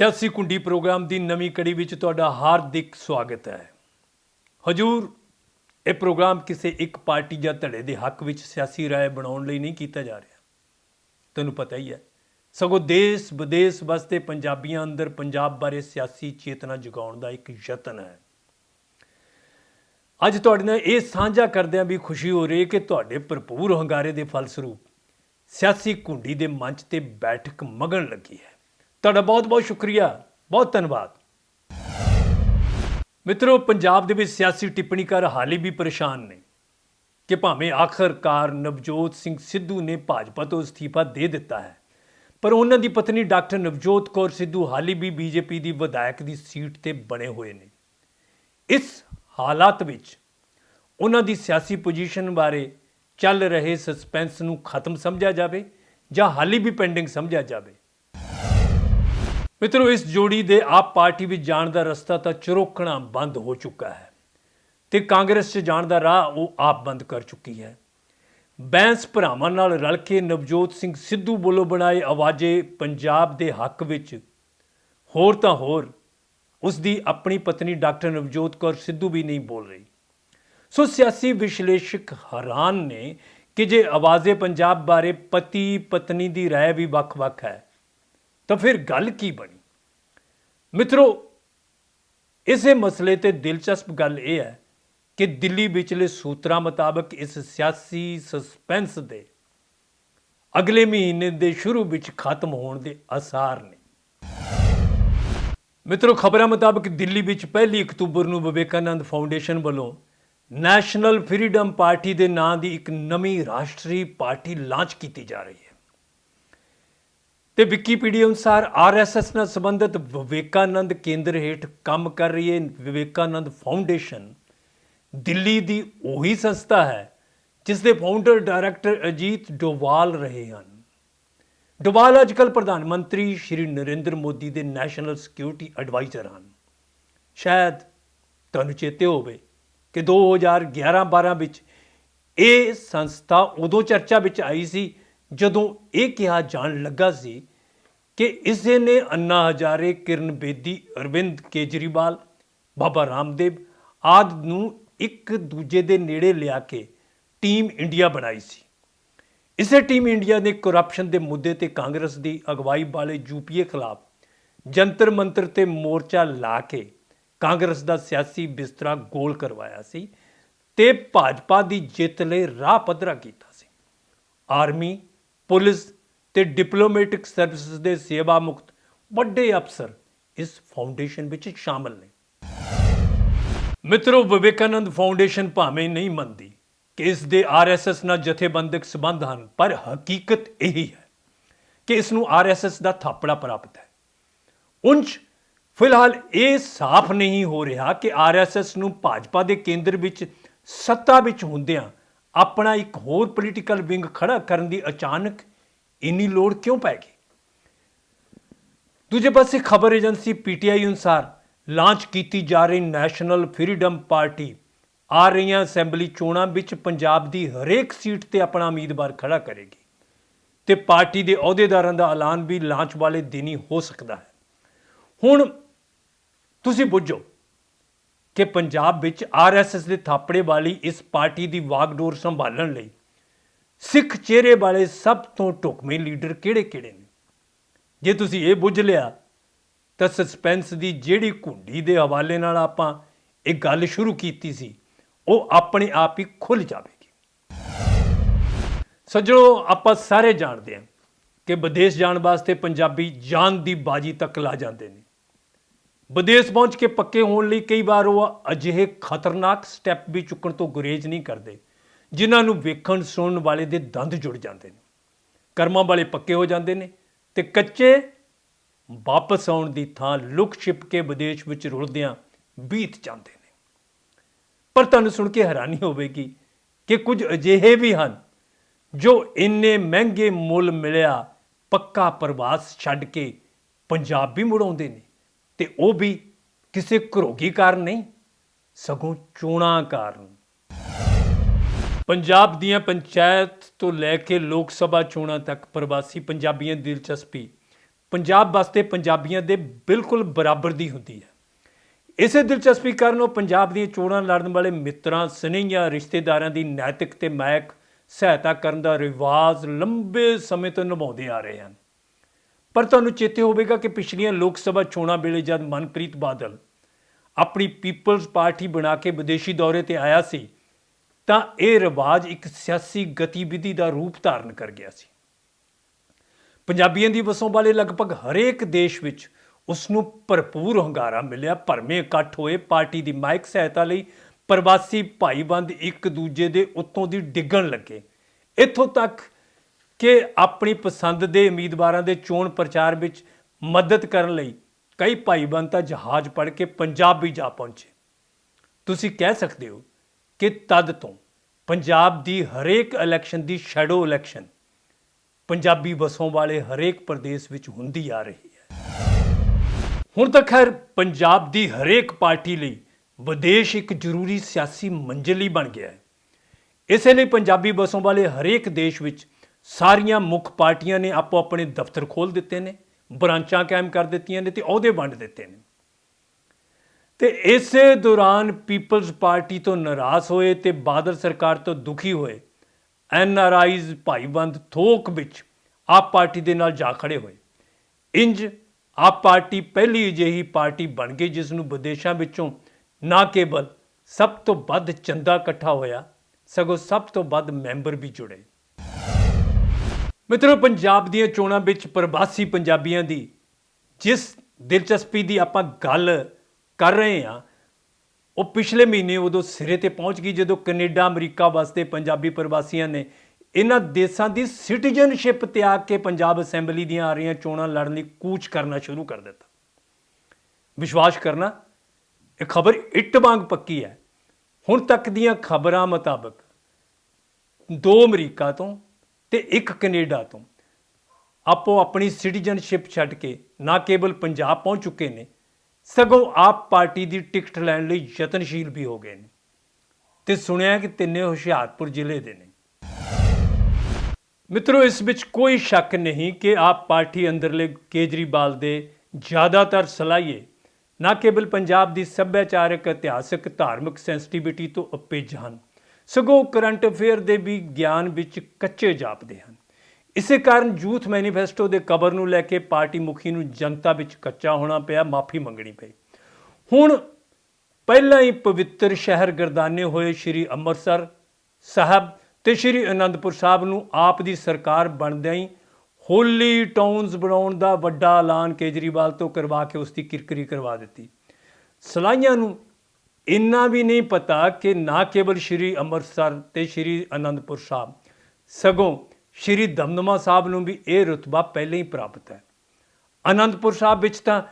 ਸਿਆਸੀ ਕੁੰਡੀ ਪ੍ਰੋਗਰਾਮ ਦੀ ਨਵੀਂ ਕੜੀ ਵਿੱਚ ਤੁਹਾਡਾ ਹਾਰਦਿਕ ਸਵਾਗਤ ਹੈ। ਹਜੂਰ, ਇਹ ਪ੍ਰੋਗਰਾਮ ਕਿਸੇ ਇੱਕ ਪਾਰਟੀ ਜਾਂ ਧੜੇ ਦੇ ਹੱਕ ਵਿੱਚ ਸਿਆਸੀ ਰਾਏ ਬਣਾਉਣ ਲਈ ਨਹੀਂ ਕੀਤਾ ਜਾ ਰਿਹਾ। ਤੁਹਾਨੂੰ ਪਤਾ ਹੀ ਹੈ, ਸਗੋਂ ਦੇਸ਼ ਵਿਦੇਸ਼ ਵਸਦੇ ਪੰਜਾਬੀਆਂ ਅੰਦਰ ਪੰਜਾਬ ਬਾਰੇ ਸਿਆਸੀ ਚੇਤਨਾ ਜਗਾਉਣ ਦਾ ਇੱਕ ਯਤਨ ਹੈ। ਅੱਜ ਤੁਹਾਡੇ ਨਾਲ ਇਹ ਸਾਂਝਾ ਕਰਦਿਆਂ ਵੀ ਖੁਸ਼ੀ ਹੋ ਰਹੀ ਹੈ ਕਿ ਤੁਹਾਡੇ ਭਰਪੂਰ ਹੰਗਾਰੇ ਦੇ ਫਲਸਰੂਪ ਸਿਆਸੀ ਕੁੰਡੀ ਦੇ ਮੰਚ ਤੇ ਬੈਠਕ ਮਗਨ ਲੱਗੀ ਹੈ। ਤੁਹਾਡਾ ਬਹੁਤ ਬਹੁਤ ਸ਼ੁਕਰੀਆ, ਬਹੁਤ ਧੰਨਵਾਦ। ਮਿੱਤਰੋ, ਪੰਜਾਬ ਦੇ ਵਿੱਚ ਸਿਆਸੀ ਟਿੱਪਣੀਕਾਰ ਹਾਲੇ ਵੀ ਪਰੇਸ਼ਾਨ ਨੇ ਕਿ ਭਾਵੇਂ ਆਖਰਕਾਰ ਨਵਜੋਤ ਸਿੰਘ ਸਿੱਧੂ ਨੇ ਭਾਜਪਾ ਤੋਂ ਅਸਤੀਫਾ ਦੇ ਦਿੱਤਾ ਹੈ, ਪਰ ਉਹਨਾਂ ਦੀ ਪਤਨੀ ਡਾਕਟਰ ਨਵਜੋਤ ਕੌਰ ਸਿੱਧੂ ਹਾਲੇ ਵੀ ਬੀਜੇਪੀ ਦੀ ਵਿਧਾਇਕ ਦੀ ਸੀਟ ਤੇ ਬਣੇ ਹੋਏ ਨੇ। ਇਸ ਹਾਲਾਤ ਵਿੱਚ ਉਹਨਾਂ ਦੀ ਸਿਆਸੀ ਪੋਜੀਸ਼ਨ ਬਾਰੇ ਚੱਲ ਰਹੇ ਸਸਪੈਂਸ ਨੂੰ ਖਤਮ ਸਮਝਿਆ ਜਾਵੇ ਜਾਂ ਹਾਲੇ ਵੀ ਪੈਂਡਿੰਗ ਸਮਝਿਆ ਜਾਵੇ ਮਿੱਤਰੋ, ਇਸ ਜੋੜੀ ਦੇ ਆਪ ਪਾਰਟੀ ਵਿੱਚ ਜਾਣ ਦਾ ਰਸਤਾ ਤਾਂ ਚਰੋਕਣਾ ਬੰਦ ਹੋ ਚੁੱਕਾ ਹੈ ਤੇ ਕਾਂਗਰਸ 'ਚ ਜਾਣ ਦਾ ਰਾਹ ਉਹ ਆਪ ਬੰਦ ਕਰ ਚੁੱਕੀ ਹੈ। ਬੈਂਸ ਭਰਾਵਾਂ ਨਾਲ ਰਲ ਕੇ ਨਵਜੋਤ ਸਿੰਘ ਸਿੱਧੂ ਵੱਲੋਂ ਬਣਾਏ ਆਵਾਜ਼ੇ ਪੰਜਾਬ ਦੇ ਹੱਕ ਵਿੱਚ, ਹੋਰ ਤਾਂ ਹੋਰ, ਉਸ ਦੀ ਆਪਣੀ ਪਤਨੀ ਡਾਕਟਰ ਨਵਜੋਤ ਕੌਰ ਸਿੱਧੂ ਵੀ ਨਹੀਂ ਬੋਲ ਰਹੀ। ਸੋ ਸਿਆਸੀ ਵਿਸ਼ਲੇਸ਼ਕ ਹੈਰਾਨ ਨੇ ਕਿ ਜੇ ਆਵਾਜ਼ੇ ਪੰਜਾਬ ਬਾਰੇ ਪਤੀ ਪਤਨੀ ਦੀ ਰਾਏ ਵੀ ਵੱਖ-ਵੱਖ ਹੈ ਤਾਂ ਫਿਰ ਗੱਲ ਕੀ ਬਣੀ? ਮਿੱਤਰੋ, ਇਸੇ ਮਸਲੇ ਤੇ ਦਿਲਚਸਪ ਗੱਲ ਇਹ ਹੈ ਕਿ ਦਿੱਲੀ ਵਿਚਲੇ ਸੂਤਰਾਂ ਮੁਤਾਬਕ ਇਸ ਸਿਆਸੀ ਸਸਪੈਂਸ ਦੇ ਅਗਲੇ ਮਹੀਨੇ ਦੇ ਸ਼ੁਰੂ ਵਿੱਚ ਖਤਮ ਹੋਣ ਦੇ ਆਸਾਰ ਨੇ। ਮਿੱਤਰੋ, ਖਬਰਾਂ ਮੁਤਾਬਕ ਦਿੱਲੀ ਵਿੱਚ ਪਹਿਲੀ ਅਕਤੂਬਰ ਨੂੰ ਵਿਵੇਕਾਨੰਦ ਫਾਊਂਡੇਸ਼ਨ ਵੱਲੋਂ ਨੈਸ਼ਨਲ ਫਰੀडम ਪਾਰਟੀ ਦੇ ਨਾਂ ਦੀ ਇੱਕ ਨਵੀਂ ਰਾਸ਼ਟਰੀ ਪਾਰਟੀ ਲਾਂਚ ਕੀਤੀ ਜਾ ਰਹੀ ਹੈ। ਤੇ ਵਿਕੀਪੀਡੀਆ ਅਨੁਸਾਰ ਆਰਐਸਐਸ ਨਾਲ ਸੰਬੰਧਿਤ ਵਿਵੇਕਾਨੰਦ ਕੇਂਦਰ ਹੇਠ ਕੰਮ ਕਰ ਰਹੀ ਹੈ ਵਿਵੇਕਾਨੰਦ ਫਾਊਂਡੇਸ਼ਨ ਦਿੱਲੀ ਦੀ ਉਹੀ ਸੰਸਥਾ ਹੈ ਜਿਸ ਦੇ ਫਾਊਂਡਰ ਡਾਇਰੈਕਟਰ ਅਜੀਤ ਡੋਵਾਲ ਰਹੇ ਹਨ। ਡੋਵਾਲ ਅੱਜਕੱਲ ਪ੍ਰਧਾਨ ਮੰਤਰੀ ਸ਼੍ਰੀ ਨਰਿੰਦਰ ਮੋਦੀ ਦੇ ਨੈਸ਼ਨਲ ਸਿਕਿਉਰਿਟੀ ਐਡਵਾਈਜ਼ਰ ਹਨ। ਸ਼ਾਇਦ ਤੁਹਾਨੂੰ ਚੇਤੇ ਹੋਵੇ ਕਿ 2011-12 ਵਿੱਚ ਇਹ ਸੰਸਥਾ ਉਦੋਂ ਚਰਚਾ ਵਿੱਚ ਆਈ ਸੀ ਜਦੋਂ ਇਹ ਕਿਹਾ ਜਾਣ ਲੱਗਾ ਸੀ ਕਿ ਇਸੇ ਨੇ ਅੰਨਾ ਹਜ਼ਾਰੇ, ਕਿਰਨ ਬੇਦੀ, ਅਰਵਿੰਦ ਕੇਜਰੀਵਾਲ, ਬਾਬਾ ਰਾਮਦੇਵ ਆਦ ਨੂੰ ਇੱਕ ਦੂਜੇ ਦੇ ਨੇੜੇ ਲਿਆ ਕੇ ਟੀਮ ਇੰਡੀਆ ਬਣਾਈ ਸੀ। ਇਸੇ ਟੀਮ ਇੰਡੀਆ ਨੇ ਕਰਪਸ਼ਨ ਦੇ ਮੁੱਦੇ ਤੇ ਕਾਂਗਰਸ ਦੀ ਅਗਵਾਈ ਵਾਲੇ ਯੂਪੀਏ ਖਿਲਾਫ ਜੰਤਰ ਮੰਤਰ ਤੇ ਮੋਰਚਾ ਲਾ ਕੇ ਕਾਂਗਰਸ ਦਾ ਸਿਆਸੀ ਬਿਸਤਰਾ ਗੋਲ ਕਰਵਾਇਆ ਸੀ ਤੇ ਭਾਜਪਾ ਦੀ ਜਿੱਤ ਲਈ ਰਾਹ ਪੱਧਰਾ ਕੀਤਾ ਸੀ। ਆਰਮੀ ਪੁਲਿਸ ਤੇ ਡਿਪਲੋਮੈਟਿਕ ਸਰਵਿਸ ਦੇ ਸੇਵਾ ਮੁਕਤ ਵੱਡੇ ਅਫਸਰ ਇਸ ਫਾਊਂਡੇਸ਼ਨ ਵਿੱਚ ਸ਼ਾਮਲ ਨੇ। ਮਿੱਤਰੋ, ਵਿਵੇਕਾਨੰਦ ਫਾਊਂਡੇਸ਼ਨ ਭਾਵੇਂ ਨਹੀਂ ਮੰਨਦੀ ਕਿ ਇਸ ਦੇ ਆਰਐਸਐਸ ਨਾਲ ਜਥੇਬੰਦਕ ਸਬੰਧ ਹਨ, ਪਰ ਹਕੀਕਤ ਇਹੀ ਹੈ ਕਿ ਇਸ ਨੂੰ ਆਰਐਸਐਸ ਦਾ ਥਾਪੜਾ ਪ੍ਰਾਪਤ ਹੈ। ਉੰਚ ਫਿਲਹਾਲ ਇਹ ਸਾਫ਼ ਨਹੀਂ ਹੋ ਰਿਹਾ ਕਿ ਆਰਐਸਐਸ ਨੂੰ ਭਾਜਪਾ ਦੇ ਕੇਂਦਰ ਵਿੱਚ ਸੱਤਾ ਵਿੱਚ ਹੁੰਦਿਆਂ ਆਪਣਾ ਇੱਕ ਹੋਰ ਪੋਲੀਟੀਕਲ ਵਿੰਗ ਖੜਾ ਕਰਨ ਦੀ ਅਚਾਨਕ ਇੰਨੀ ਲੋੜ ਕਿਉਂ ਪੈ ਗਈ? ਦੂਜੇ ਪਾਸੇ ਖਬਰ ਏਜੰਸੀ ਪੀਟੀਆਈ ਅਨੁਸਾਰ ਲਾਂਚ ਕੀਤੀ ਜਾ ਰਹੀ ਨੈਸ਼ਨਲ ਫਰੀडम ਪਾਰਟੀ ਆ ਰਹੀਆਂ ਅਸੈਂਬਲੀ ਚੋਣਾਂ ਵਿੱਚ ਪੰਜਾਬ ਦੀ ਹਰੇਕ ਸੀਟ ਤੇ ਆਪਣਾ ਉਮੀਦਵਾਰ ਖੜਾ ਕਰੇਗੀ ਤੇ ਪਾਰਟੀ ਦੇ ਅਹੁਦੇਦਾਰਾਂ ਦਾ ਐਲਾਨ ਵੀ ਲਾਂਚ ਵਾਲੇ ਦਿਨ ਹੀ ਹੋ ਸਕਦਾ ਹੈ। ਹੁਣ ਤੁਸੀਂ ਬੁੱਝੋ ਕਿ ਪੰਜਾਬ ਵਿੱਚ ਆਰਐਸਐਸ ਦੇ ਥਾਪੜੇ ਵਾਲੀ ਇਸ ਪਾਰਟੀ ਦੀ ਵਾਗਡੋਰ ਸੰਭਾਲਣ ਲਈ ਸਿੱਖ ਚਿਹਰੇ ਵਾਲੇ ਸਭ ਤੋਂ ਢੁਕਵੇਂ ਲੀਡਰ ਕਿਹੜੇ-ਕਿਹੜੇ ਨੇ? ਜੇ ਤੁਸੀਂ ਇਹ ਬੁੱਝ ਲਿਆ, ਤਾਂ ਸਸਪੈਂਸ ਦੀ ਜਿਹੜੀ ਘੁੰਡੀ ਦੇ ਹਵਾਲੇ ਨਾਲ ਆਪਾਂ ਇਹ ਗੱਲ ਸ਼ੁਰੂ ਕੀਤੀ ਸੀ, ਉਹ ਆਪਣੇ ਆਪ ਹੀ ਖੁੱਲ ਜਾਵੇਗੀ। ਸੱਜਣੋ, ਆਪਾਂ ਸਾਰੇ ਜਾਣਦੇ ਹਾਂ ਕਿ ਵਿਦੇਸ਼ ਜਾਣ ਵਾਸਤੇ ਪੰਜਾਬੀ ਜਾਨ ਦੀ ਬਾਜੀ ਤੱਕ ਲਾ ਜਾਂਦੇ ਨੇ। ਵਿਦੇਸ਼ ਪਹੁੰਚ ਕੇ ਪੱਕੇ ਹੋਣ ਲਈ ਕਈ ਵਾਰ ਉਹ ਅਜਿਹੇ ਖਤਰਨਾਕ ਸਟੈਪ ਵੀ ਚੁੱਕਣ ਤੋਂ ਗੁਰੇਜ਼ ਨਹੀਂ ਕਰਦੇ, ਜਿਨ੍ਹਾਂ ਨੂੰ ਵੇਖਣ, ਸੁਣਨ ਵਾਲੇ ਦੇ ਦੰਦ ਜੁੜ ਜਾਂਦੇ ਨੇ। ਕਰਮਾਂ ਵਾਲੇ ਪੱਕੇ ਹੋ ਜਾਂਦੇ ਨੇ ਤੇ ਕੱਚੇ ਵਾਪਸ ਆਉਣ ਦੀ ਥਾਂ ਲੁਕ ਛਿਪ ਕੇ ਵਿਦੇਸ਼ ਵਿੱਚ ਰੁਲਦਿਆਂ ਬੀਤ ਜਾਂਦੇ ਨੇ। ਪਰ ਤੁਹਾਨੂੰ ਸੁਣ ਕੇ ਹੈਰਾਨੀ ਹੋਵੇਗੀ ਕਿ ਕੁਝ ਅਜਿਹੇ ਵੀ ਹਨ ਜੋ ਇੰਨੇ ਮਹਿੰਗੇ ਮੁੱਲ ਮਿਲਿਆ ਪੱਕਾ ਪ੍ਰਵਾਸ ਛੱਡ ਕੇ ਪੰਜਾਬ ਵੀ ਮੁੜਾਉਂਦੇ ਨੇ। ਤੇ ਉਹ ਵੀ ਕਿਸੇ ਘਰੋਗੀ ਕਾਰਨ ਨਹੀਂ, ਸਗੋਂ ਚੋਣਾਂ ਕਾਰਨ। ਪੰਜਾਬ ਦੀਆਂ ਪੰਚਾਇਤ ਤੋਂ ਲੈ ਕੇ ਲੋਕ ਸਭਾ ਚੋਣਾਂ ਤੱਕ ਪ੍ਰਵਾਸੀ ਪੰਜਾਬੀਆਂ ਦੀ ਦਿਲਚਸਪੀ ਪੰਜਾਬ ਵਾਸਤੇ ਪੰਜਾਬੀਆਂ ਦੇ ਬਿਲਕੁਲ ਬਰਾਬਰ ਦੀ ਹੁੰਦੀ ਹੈ। ਇਸੇ ਦਿਲਚਸਪੀ ਕਾਰਨ ਉਹ ਪੰਜਾਬ ਦੀਆਂ ਚੋਣਾਂ ਲੜਨ ਵਾਲੇ ਮਿੱਤਰਾਂ, ਸਨੇਹੀਆਂ, ਰਿਸ਼ਤੇਦਾਰਾਂ ਦੀ ਨੈਤਿਕ ਤੇ ਮਾਇਕ ਸਹਾਇਤਾ ਕਰਨ ਦਾ ਰਿਵਾਜ ਲੰਬੇ ਸਮੇਂ ਤੋਂ ਨਿਭਾਉਂਦੇ ਆ ਰਹੇ ਹਨ। ਪਰ ਤੁਹਾਨੂੰ ਚੇਤੇ ਹੋਵੇਗਾ ਕਿ ਪਿਛਲੀਆਂ ਲੋਕ ਸਭਾ ਚੋਣਾਂ ਵੇਲੇ ਜਦ ਮਨਪ੍ਰੀਤ ਬਾਦਲ ਆਪਣੀ ਪੀਪਲਜ਼ ਪਾਰਟੀ ਬਣਾ ਕੇ ਵਿਦੇਸ਼ੀ ਦੌਰੇ ਤੇ ਆਇਆ ਸੀ, ਤਾਂ ਇਹ ਰਿਵਾਜ ਇੱਕ ਸਿਆਸੀ ਗਤੀਵਿਧੀ ਦਾ ਰੂਪ ਧਾਰਨ ਕਰ ਗਿਆ ਸੀ। ਪੰਜਾਬੀਆਂ ਦੀ ਵਸੋਂ ਵਾਲੇ ਲਗਭਗ ਹਰੇਕ ਦੇਸ਼ ਵਿੱਚ ਉਸ ਨੂੰ ਭਰਪੂਰ ਹੁੰਗਾਰਾ ਮਿਲਿਆ। ਭਰਮੇ ਇਕੱਠ ਹੋਏ, ਪਾਰਟੀ ਦੀ ਮਾਇਕ ਸਹਾਇਤਾ ਲਈ ਪ੍ਰਵਾਸੀ ਭਾਈਬੰਦ ਇੱਕ ਦੂਜੇ ਦੇ ਉੱਤੋਂ ਦੀ ਡਿੱਗਣ ਲੱਗੇ। ਇੱਥੋਂ ਤੱਕ ਕਿ ਆਪਣੀ ਪਸੰਦ ਦੇ ਉਮੀਦਵਾਰਾਂ ਦੇ ਚੋਣ ਪ੍ਰਚਾਰ ਵਿੱਚ ਮਦਦ ਕਰਨ ਲਈ ਕਈ ਭਾਈਬੰਦ ਤਾਂ ਜਹਾਜ਼ ਪੜ ਕੇ ਪੰਜਾਬ ਵੀ ਜਾ ਪਹੁੰਚੇ। ਤੁਸੀਂ ਕਹਿ ਸਕਦੇ ਹੋ ਕਿ ਤਦ ਤੋਂ ਪੰਜਾਬ ਦੀ ਹਰੇਕ ਇਲੈਕਸ਼ਨ ਦੀ ਸ਼ੈਡੋ ਇਲੈਕਸ਼ਨ ਪੰਜਾਬੀ ਵਸੋਂ ਵਾਲੇ ਹਰੇਕ ਪ੍ਰਦੇਸ਼ ਵਿੱਚ ਹੁੰਦੀ ਆ ਰਹੀ ਹੈ। ਹੁਣ ਤੱਕ ਖੈਰ ਪੰਜਾਬ ਦੀ ਹਰੇਕ ਪਾਰਟੀ ਲਈ ਵਿਦੇਸ਼ ਇੱਕ ਜ਼ਰੂਰੀ ਸਿਆਸੀ ਮੰਜ਼ਿਲ ਹੀ ਬਣ ਗਿਆ ਹੈ। ਇਸੇ ਲਈ ਪੰਜਾਬੀ ਵਸੋਂ ਵਾਲੇ ਹਰੇਕ ਦੇਸ਼ ਵਿੱਚ ਸਾਰੀਆਂ ਮੁੱਖ ਪਾਰਟੀਆਂ ਨੇ ਆਪੋ ਆਪਣੇ ਦਫ਼ਤਰ ਖੋਲ ਦਿੱਤੇ ਨੇ, ਬ੍ਰਾਂਚਾਂ ਕਾਇਮ ਕਰ ਦਿੱਤੀਆਂ ਨੇ ਤੇ ਅਹੁਦੇ ਵੰਡ ਦਿੱਤੇ ਨੇ। ਤੇ ਇਸੇ ਦੌਰਾਨ ਪੀਪਲਜ਼ ਪਾਰਟੀ ਤੋਂ ਨਾਰਾਜ਼ ਹੋਏ ਤੇ ਬਾਦਲ ਸਰਕਾਰ ਤੋਂ ਦੁਖੀ ਹੋਏ, ਐਨ ਆਰ ਆਈਜ਼ ਭਾਈਬੰਦ ਥੋਕ ਵਿੱਚ ਆਪ ਪਾਰਟੀ ਦੇ ਨਾਲ ਜਾ ਖੜੇ ਹੋਏ। ਇੰਜ ਆਪ ਪਾਰਟੀ ਪਹਿਲੀ ਅਜਿਹੀ ਪਾਰਟੀ ਬਣ ਗਈ ਜਿਸ ਨੂੰ ਵਿਦੇਸ਼ਾਂ ਵਿੱਚੋਂ ਨਾ ਕੇਵਲ ਸਭ ਤੋਂ ਵੱਧ ਚੰਦਾ ਇਕੱਠਾ ਹੋਇਆ, ਸਗੋਂ ਸਭ ਤੋਂ ਵੱਧ ਮੈਂਬਰ ਵੀ ਜੁੜੇ। ਮਿੱਤਰੋ, ਪੰਜਾਬ ਦੀਆਂ ਚੋਣਾਂ ਵਿੱਚ ਪ੍ਰਵਾਸੀ ਪੰਜਾਬੀਆਂ ਦੀ ਜਿਸ ਦਿਲਚਸਪੀ ਦੀ ਆਪਾਂ ਗੱਲ ਕਰ ਰਹੇ ਹਾਂ, ਉਹ ਪਿਛਲੇ ਮਹੀਨੇ ਉਦੋਂ ਸਿਰੇ ਤੇ ਪਹੁੰਚ ਗਈ, ਜਦੋਂ ਕੈਨੇਡਾ, ਅਮਰੀਕਾ ਵਾਸਤੇ ਪੰਜਾਬੀ ਪ੍ਰਵਾਸੀਆਂ ਨੇ ਇਹਨਾਂ ਦੇਸ਼ਾਂ ਦੀ ਸਿਟੀਜ਼ਨਸ਼ਿਪ ਤਿਆਗ ਕੇ ਪੰਜਾਬ ਅਸੈਂਬਲੀ ਦੀਆਂ ਆ ਰਹੀਆਂ ਚੋਣਾਂ ਲੜਨ ਲਈ ਕੂਚ ਕਰਨਾ ਸ਼ੁਰੂ ਕਰ ਦਿੱਤਾ। ਵਿਸ਼ਵਾਸ ਕਰਨਾ, ਇਹ ਖਬਰ ਇੱਟ ਵਾਂਗ ਪੱਕੀ ਹੈ। ਹੁਣ ਤੱਕ ਦੀਆਂ ਖਬਰਾਂ ਮੁਤਾਬਕ ਦੋ ਅਮਰੀਕਾ ਤੋਂ ਤੇ ਇੱਕ ਕੈਨੇਡਾ ਤੋਂ। ਆਪੋ ਆਪਣੀ ਸਿਟੀਜ਼ਨਸ਼ਿਪ ਛੱਡ ਕੇ ਨਾ ਕੇਵਲ ਪੰਜਾਬ ਪਹੁੰਚ ਚੁੱਕੇ ਨੇ, ਸਗੋਂ ਆਪ ਪਾਰਟੀ ਦੀ ਟਿਕਟ ਲੈਣ ਲਈ ਯਤਨਸ਼ੀਲ ਵੀ ਹੋ ਗਏ ਨੇ। ਤੇ ਸੁਣਿਆ ਕਿ ਤਿੰਨੇ ਹੁਸ਼ਿਆਰਪੁਰ ਜ਼ਿਲ੍ਹੇ ਦੇ ਨੇ। ਮਿੱਤਰੋ, ਇਸ ਵਿੱਚ ਕੋਈ ਸ਼ੱਕ ਨਹੀਂ ਕਿ ਆਪ ਪਾਰਟੀ ਅੰਦਰਲੇ ਕੇਜਰੀਵਾਲ ਦੇ ਜ਼ਿਆਦਾਤਰ ਸਲਾਹੀਏ ਨਾ ਕੇਵਲ ਪੰਜਾਬ ਦੀ ਸੱਭਿਆਚਾਰਕ, ਇਤਿਹਾਸਕ, ਧਾਰਮਿਕ ਸੈਂਸਿਟੀਵਿਟੀ ਤੋਂ ਅਪੇਜ ਹਨ ਸਗੋਂ ਕਰੰਟ ਅਫੇਅਰ ਦੇ ਵੀ ਗਿਆਨ ਵਿੱਚ ਕੱਚੇ ਜਾਪਦੇ ਹਨ। ਇਸੇ ਕਾਰਨ ਯੂਥ ਮੈਨੀਫੈਸਟੋ ਦੇ ਕਬਰ ਨੂੰ ਲੈ ਕੇ ਪਾਰਟੀ ਮੁਖੀ ਨੂੰ ਜਨਤਾ ਵਿੱਚ ਕੱਚਾ ਹੋਣਾ ਪਿਆ, ਮਾਫੀ ਮੰਗਣੀ ਪਈ। ਹੁਣ ਪਹਿਲਾਂ ਹੀ ਪਵਿੱਤਰ ਸ਼ਹਿਰ ਗਰਦਾਨੇ ਹੋਏ ਸ੍ਰੀ ਅੰਮ੍ਰਿਤਸਰ ਸਾਹਿਬ ਤੇ ਸ੍ਰੀ ਅਨੰਦਪੁਰ ਸਾਹਿਬ ਨੂੰ ਆਪ ਦੀ ਸਰਕਾਰ ਬਣਦਿਆਂ ਹੀ ਹੋਲੀ ਟਾਊਨਸ ਬਣਾਉਣ ਦਾ ਵੱਡਾ ਐਲਾਨ ਕੇਜਰੀਵਾਲ ਤੋਂ ਕਰਵਾ ਕੇ ਉਸ ਦੀ ਕਿਰਕਰੀ ਕਰਵਾ ਦਿੱਤੀ। ਸਲਾਈਆਂ ਨੂੰ ਇੰਨਾ ਵੀ ਨਹੀਂ ਪਤਾ ਕਿ ਨਾ ਕੇਵਲ ਸ੍ਰੀ ਅੰਮ੍ਰਿਤਸਰ ਤੇ ਸ੍ਰੀ ਅਨੰਦਪੁਰ ਸਾਹਿਬ, ਸਗੋਂ ਸ੍ਰੀ ਦਮਦਮਾ ਸਾਹਿਬ ਨੂੰ ਵੀ ਇਹ ਰੁਤਬਾ ਪਹਿਲਾਂ ਹੀ ਪ੍ਰਾਪਤ ਹੈ। ਅਨੰਦਪੁਰ ਸਾਹਿਬ ਵਿੱਚ ਤਾਂ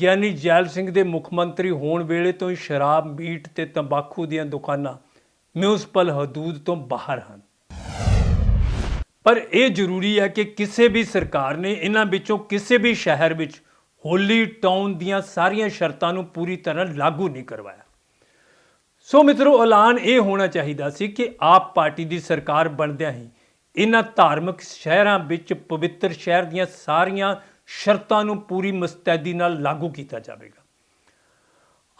ਗਿਆਨੀ ਜੈਲ ਸਿੰਘ ਦੇ ਮੁੱਖ ਮੰਤਰੀ ਹੋਣ ਵੇਲੇ ਤੋਂ ਹੀ ਸ਼ਰਾਬ, ਮੀਟ ਤੇ ਤੰਬਾਕੂ ਦੀਆਂ ਦੁਕਾਨਾਂ ਮਿਊਨਿਸਪਲ ਹਦੂਦ ਤੋਂ ਬਾਹਰ ਹਨ। ਪਰ ਇਹ ਜ਼ਰੂਰੀ ਹੈ ਕਿ ਕਿਸੇ ਵੀ ਸਰਕਾਰ ਨੇ ਇਹਨਾਂ ਵਿੱਚੋਂ ਕਿਸੇ ਵੀ ਸ਼ਹਿਰ ਵਿੱਚ ਹੋਲੀ ਟਾਊਨ ਦੀਆਂ ਸਾਰੀਆਂ ਸ਼ਰਤਾਂ ਨੂੰ ਪੂਰੀ ਤਰ੍ਹਾਂ ਲਾਗੂ ਨਹੀਂ ਕਰਵਾਇਆ। ਸੋ ਮਿੱਤਰੋ, ਐਲਾਨ ਇਹ ਹੋਣਾ ਚਾਹੀਦਾ ਸੀ ਕਿ ਆਪ ਪਾਰਟੀ ਦੀ ਸਰਕਾਰ ਬਣਦਿਆਂ ਹੀ ਇਹਨਾਂ ਧਾਰਮਿਕ ਸ਼ਹਿਰਾਂ ਵਿੱਚ ਪਵਿੱਤਰ ਸ਼ਹਿਰ ਦੀਆਂ ਸਾਰੀਆਂ ਸ਼ਰਤਾਂ ਨੂੰ ਪੂਰੀ ਮੁਸਤੈਦੀ ਨਾਲ ਲਾਗੂ ਕੀਤਾ ਜਾਵੇਗਾ।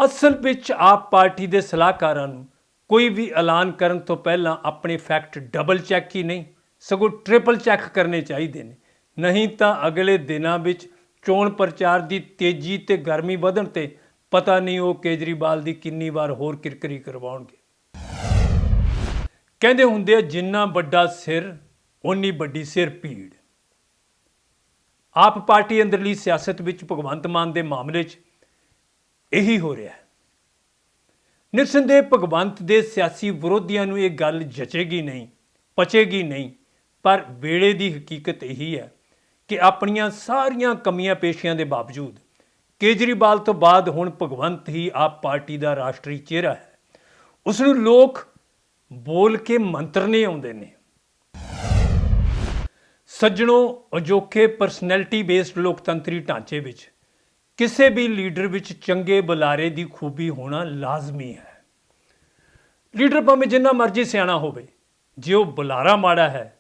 ਅਸਲ ਵਿੱਚ ਆਪ ਪਾਰਟੀ ਦੇ ਸਲਾਹਕਾਰਾਂ ਨੂੰ ਕੋਈ ਵੀ ਐਲਾਨ ਕਰਨ ਤੋਂ ਪਹਿਲਾਂ ਆਪਣੇ ਫੈਕਟ ਡਬਲ ਚੈੱਕ ਹੀ ਨਹੀਂ, ਸਗੋਂ ਟ੍ਰਿਪਲ ਚੈੱਕ ਕਰਨੇ ਚਾਹੀਦੇ ਨੇ। ਨਹੀਂ ਤਾਂ ਅਗਲੇ ਦਿਨਾਂ ਵਿੱਚ ਚੋਣ ਪ੍ਰਚਾਰ ਦੀ ਤੇਜ਼ੀ ਤੇ ਗਰਮੀ ਵਧਣ ਤੇ ਪਤਾ ਨਹੀਂ ਉਹ ਕੇਜਰੀਵਾਲ ਦੀ ਕਿੰਨੀ ਵਾਰ ਹੋਰ ਕਿਰਕਰੀ ਕਰਵਾਉਣਗੇ। ਕਹਿੰਦੇ ਹੁੰਦੇ ਆ, ਜਿੰਨਾ ਵੱਡਾ ਸਿਰ, ਓਨੀ ਵੱਡੀ ਸਿਰ ਪੀੜ ਆਪ ਪਾਰਟੀ ਅੰਦਰਲੀ ਸਿਆਸਤ ਵਿੱਚ ਭਗਵੰਤ ਮਾਨ ਦੇ ਮਾਮਲੇ 'ਚ ਇਹੀ ਹੋ ਰਿਹਾ ਹੈ। ਨਿਰਸੰਦੇਹ ਭਗਵੰਤ ਦੇ ਸਿਆਸੀ ਵਿਰੋਧੀਆਂ ਨੂੰ ਇਹ ਗੱਲ ਜਚੇਗੀ ਨਹੀਂ, ਪਚੇਗੀ ਨਹੀਂ, ਪਰ ਵੇਲੇ ਦੀ ਹਕੀਕਤ ਇਹੀ ਹੈ ਕਿ ਆਪਣੀਆਂ ਸਾਰੀਆਂ ਕਮੀਆਂ ਪੇਸ਼ੀਆਂ ਦੇ ਬਾਵਜੂਦ ਕੇਜਰੀਵਾਲ ਤੋਂ ਬਾਅਦ ਹੁਣ ਭਗਵੰਤ ਹੀ ਆਪ ਪਾਰਟੀ ਦਾ ਰਾਸ਼ਟਰੀ ਚਿਹਰਾ ਹੈ। ਉਸ ਨੂੰ ਲੋਕ ਬੋਲ ਕੇ ਮੰਤਰਨੇ ਆਉਂਦੇ ਨੇ। ਸੱਜਣੋ, ਅਜੋਕੇ ਪਰਸਨੈਲਿਟੀ ਬੇਸਡ ਲੋਕਤੰਤਰੀ ਢਾਂਚੇ ਵਿੱਚ ਕਿਸੇ ਵੀ ਲੀਡਰ ਵਿੱਚ ਚੰਗੇ ਬੁਲਾਰੇ ਦੀ ਖੂਬੀ ਹੋਣਾ ਲਾਜ਼ਮੀ ਹੈ। ਲੀਡਰ ਭਾਵੇਂ ਜਿੰਨਾ ਮਰਜ਼ੀ ਸਿਆਣਾ ਹੋਵੇ, ਜੇ ਉਹ ਬੁਲਾਰਾ ਮਾੜਾ ਹੈ,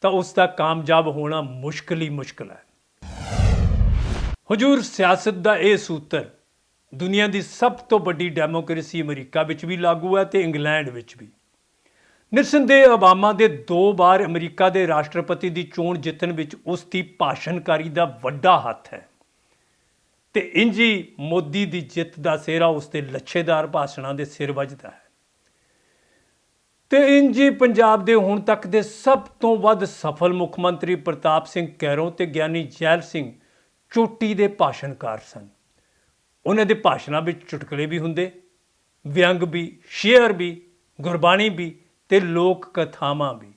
ਤਾਂ ਉਸ ਦਾ ਕਾਮਯਾਬ ਹੋਣਾ ਮੁਸ਼ਕਲ ਹੀ ਮੁਸ਼ਕਲ ਹੈ। ਹਜੂਰ ਸਿਆਸਤ ਦਾ ਇਹ ਸੂਤਰ, ਦੁਨੀਆ ਦੀ ਸਭ ਤੋਂ ਵੱਡੀ ਡੈਮੋਕ੍ਰੇਸੀ ਅਮਰੀਕਾ ਵਿੱਚ ਵੀ ਲਾਗੂ ਹੈ ਤੇ ਇੰਗਲੈਂਡ ਵਿੱਚ ਵੀ। ਨਿਰਸੰਦੇਹ ਓਬਾਮਾ ਦੇ ਦੋ ਵਾਰ ਅਮਰੀਕਾ ਦੇ ਰਾਸ਼ਟਰਪਤੀ ਦੀ ਚੋਣ ਜਿੱਤਣ ਵਿੱਚ ਉਸ ਦੀ ਭਾਸ਼ਣਕਾਰੀ ਦਾ ਵੱਡਾ ਹੱਥ ਹੈ। ਤੇ ਇੰਜੀ ਮੋਦੀ ਦੀ ਜਿੱਤ ਦਾ ਸਿਹਰਾ ਉਸ ਦੇ ਲੱਛੇਦਾਰ ਭਾਸ਼ਣਾਂ ਦੇ ਸਿਰ ਵੱਜਦਾ ਹੈ। ਤੇ ਇੰਜੀ ਪੰਜਾਬ ਦੇ ਹੁਣ ਤੱਕ ਦੇ ਸਭ ਤੋਂ ਵੱਧ ਸਫਲ ਮੁੱਖ ਮੰਤਰੀ ਪ੍ਰਤਾਪ ਸਿੰਘ ਕੈਰੋਂ ਤੇ ਗਿਆਨੀ ਜੈਲ ਸਿੰਘ ਚੋਟੀ ਦੇ ਭਾਸ਼ਣਕਾਰ ਸਨ। ਉਹਨਾਂ ਦੇ ਭਾਸ਼ਣਾਂ ਵਿੱਚ ਚੁਟਕਲੇ ਵੀ ਹੁੰਦੇ, ਵਿਅੰਗ ਵੀ, ਸ਼ੇਅਰ ਵੀ, ਗੁਰਬਾਣੀ ਵੀ ਤੇ ਲੋਕ ਕਥਾਵਾਂ ਵੀ।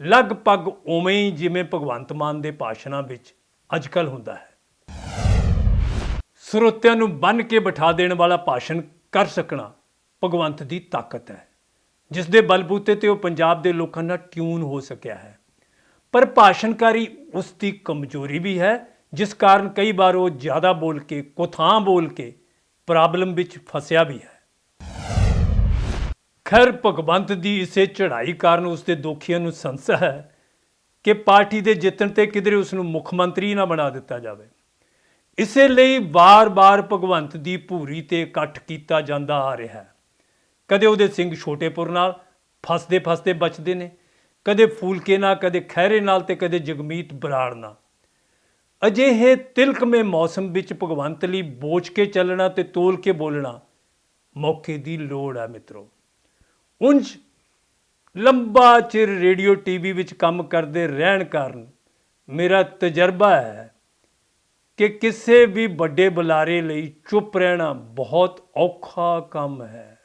ਲਗਭਗ ਉਵੇਂ ਹੀ ਜਿਵੇਂ ਭਗਵੰਤ ਮਾਨ ਦੇ ਭਾਸ਼ਣਾਂ ਵਿੱਚ ਅੱਜਕੱਲ ਹੁੰਦਾ ਹੈ। ਸਰੋਤਿਆਂ ਨੂੰ ਬੰਨ ਕੇ ਬਿਠਾ ਦੇਣ ਵਾਲਾ ਭਾਸ਼ਣ ਕਰ ਸਕਣਾ ਭਗਵੰਤ ਦੀ ਤਾਕਤ ਹੈ, ਜਿਸ ਦੇ ਬਲਬੂਤੇ ਤੇ ਉਹ ਪੰਜਾਬ ਦੇ ਲੋਕਾਂ ਨਾਲ ਟਿਊਨ ਹੋ ਸਕਿਆ ਹੈ। ਪਰ ਭਾਸ਼ਣਕਾਰੀ ਉਸ ਦੀ ਕਮਜ਼ੋਰੀ ਵੀ ਹੈ ਜਿਸ ਕਾਰਨ ਕਈ ਵਾਰ ਉਹ ਜ਼ਿਆਦਾ ਬੋਲ ਕੇ, ਕੋਥਾਂ ਬੋਲ ਕੇ ਪ੍ਰੋਬਲਮ ਵਿੱਚ ਫਸਿਆ ਵੀ ਹੈ। ਖੈਰ, ਭਗਵੰਤ ਦੀ ਇਸੇ ਚੜ੍ਹਾਈ ਕਾਰਨ ਉਸ ਦੇ ਦੋਖੀਆਂ ਨੂੰ ਸੰਸਾ ਹੈ ਕਿ ਪਾਰਟੀ ਦੇ ਜਿੱਤਣ ਤੇ ਕਿਧਰੇ ਉਸ ਨੂੰ ਮੁੱਖ ਮੰਤਰੀ ਨਾ ਬਣਾ ਦਿੱਤਾ ਜਾਵੇ। ਇਸੇ ਲਈ ਵਾਰ-ਵਾਰ ਭਗਵੰਤ ਦੀ ਭੂਰੀ ਤੇ ਇਕੱਠ ਕੀਤਾ ਜਾਂਦਾ ਆ ਰਿਹਾ ਹੈ। ਕਦੇ ਉਹਦੇ ਸਿੰਘ ਛੋਟੇਪੁਰ ਨਾਲ ਫਸਦੇ ਫਸਦੇ ਬਚਦੇ ਨੇ, ਕਦੇ ਫੂਲਕੇ ਨਾਲ, ਕਦੇ ਖਹਿਰੇ ਨਾਲ ਤੇ ਕਦੇ ਜਗਮੀਤ ਬਰਾੜ ਨਾਲ। ਅਜਿਹੇ ਤਿਲਕਮੇ ਮੌਸਮ ਵਿੱਚ ਭਗਵੰਤ ਲਈ ਬੋਝ ਕੇ ਚੱਲਣਾ ਤੇ ਤੋਲ ਕੇ ਬੋਲਣਾ ਮੌਕੇ ਦੀ ਲੋੜ ਹੈ ਮਿੱਤਰੋ। ਉਂਝ ਲੰਬਾ ਚਿਰ ਰੇਡੀਓ ਟੀਵੀ ਵਿੱਚ ਕੰਮ ਕਰਦੇ ਰਹਿਣ ਕਾਰਨ ਮੇਰਾ ਤਜਰਬਾ ਹੈ ਕਿ ਕਿਸੇ ਵੀ ਵੱਡੇ ਬੁਲਾਰੇ ਲਈ ਚੁੱਪ ਰਹਿਣਾ ਬਹੁਤ ਔਖਾ ਕੰਮ ਹੈ।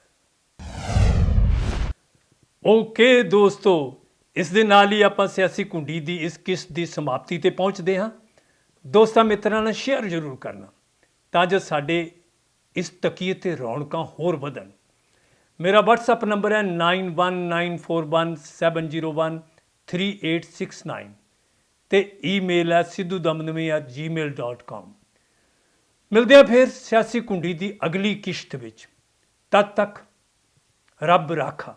ਓਕੇ ਦੋਸਤੋ, ਇਸ ਦੇ ਨਾਲ ਹੀ ਆਪਾਂ ਸਿਆਸੀ ਕੁੰਡੀ ਦੀ ਇਸ ਕਿਸ਼ਤ ਦੀ ਸਮਾਪਤੀ ਤੇ ਪਹੁੰਚਦੇ ਹਾਂ। ਦੋਸਤਾਂ ਮਿੱਤਰਾਂ ਨਾਲ ਸ਼ੇਅਰ ਜ਼ਰੂਰ ਕਰਨਾ ਤਾਂ ਜੋ ਸਾਡੇ ਇਸ ਤਕੀਏ ਤੇ ਰੌਣਕਾਂ ਹੋਰ ਵਧਣ। ਮੇਰਾ WhatsApp ਨੰਬਰ ਹੈ 919417013869 ਤੇ ਈਮੇਲ ਹੈ siddhudamdami@gmail.com ਮਿਲਦੇ ਆ ਫਿਰ ਸਿਆਸੀ ਕੁੰਡੀ ਦੀ ਅਗਲੀ ਕਿਸ਼ਤ ਵਿੱਚ। ਤਦ ਤੱਕ ਰੱਬ ਰਾਖਾ।